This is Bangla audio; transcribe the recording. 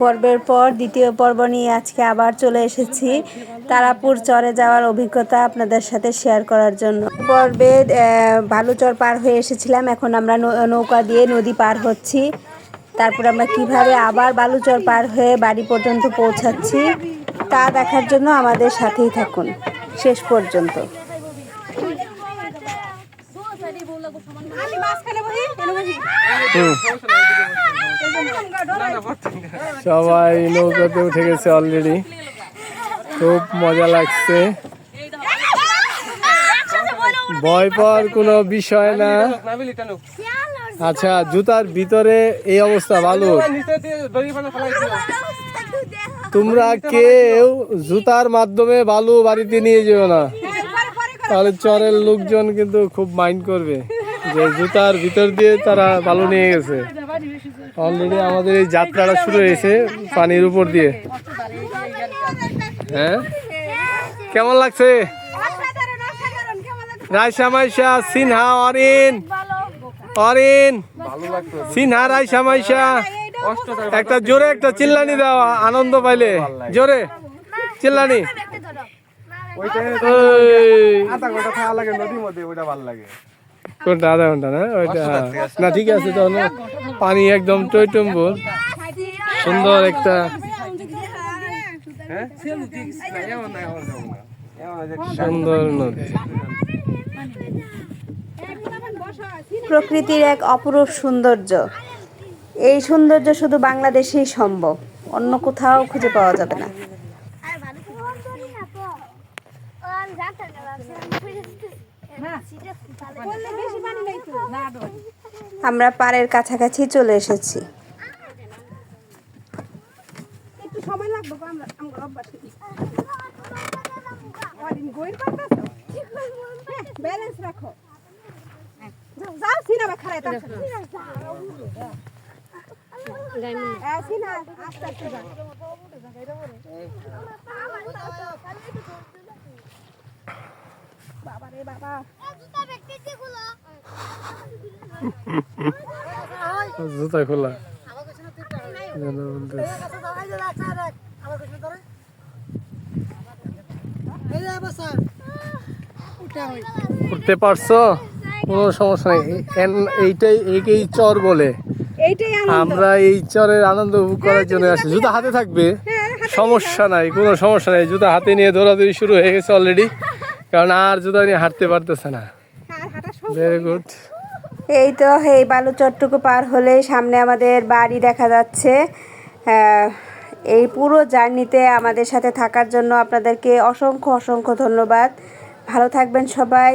পর্বের পর দ্বিতীয় পর্ব নিয়ে আজকে আবার চলে এসেছি। তারাপুর চরে যাওয়ার অভিজ্ঞতা আপনাদের সাথে শেয়ার করার জন্য। পর্বে আহ, বালুচর পার হয়ে এসেছিলাম। এখন আমরা নৌকা দিয়ে নদী পার হচ্ছি। তারপর আমরা কীভাবে আবার বালুচর পার হয়ে বাড়ি পর্যন্ত পৌঁছাচ্ছি তা দেখার জন্য আমাদের সাথেই থাকুন। শেষ পর্যন্ত। সবাই নৌকাতে উঠে গেছে অলরেডি খুব মজা লাগছে। ভয় পাওয়ার কোনো বিষয় না। আচ্ছা জুতার ভিতরে এই অবস্থা ভালো তোমরা কেউ জুতার মাধ্যমে বালু বাড়িতে নিয়ে যেও না। তাহলে চরের লোকজন কিন্তু খুব মাইন্ড করবে যে জুতার ভিতর দিয়ে তারা বালু নিয়ে গেছে। অলরেডি আমাদের এই যাত্রাটা শুরু হয়েছে পানির উপর দিয়ে। হ্যাঁ? কেমন লাগছে? রায়সা মাইশা সিনহা অরিন। অরিন। সিনহা রায়সা মাইশা। একটা জোরে একটা চিল্লানি দাও আনন্দ পাইলে। জোরে। চিল্লানি। ওই, আধা ঘণ্টা থাকা লাগে নদীর মধ্যে ওইটা ভালো লাগে। কোনটা আধা ঘণ্টা না? ওইটা না ঠিক আছে পানি একদম টইটম্বুর। সুন্দর একটা হ্যাঁ? সুন্দর নদী। প্রকৃতির এক অপরূপ সৌন্দর্য। এই সৌন্দর্য শুধু বাংলাদেশেই সম্ভব। অন্য কোথাও খুঁজে পাওয়া যাবে না। আমরা পাড়ের কাছাকাছি চলে এসেছি। ব্যালেন্স রাখো। বাবা রে বাবা। জুতা খোলা। উঠতে পারছ? কোনো সমস্যা নেই। এইটাই এইটাই চর বলে। আমরা এই চরের আনন্দ উপভোগ করার জন্য আসি জুতা হাতে থাকবে। সমস্যা নাই কোনো সমস্যা নাই। জুতা হাতে নিয়ে দৌড়াদৌড়ি শুরু হয়ে গেছে অলরেডি কারণ আর জুতা নিয়ে হাঁটতে পারতেছে না। ভেরি গুড এই তো এই বালুচরটুকু পার হলে সামনে আমাদের বাড়ি দেখা যাচ্ছে। আহ, এই পুরো জার্নিতে আমাদের সাথে থাকার জন্য আপনাদেরকে অসংখ্য অসংখ্য ধন্যবাদ। ভালো থাকবেন সবাই।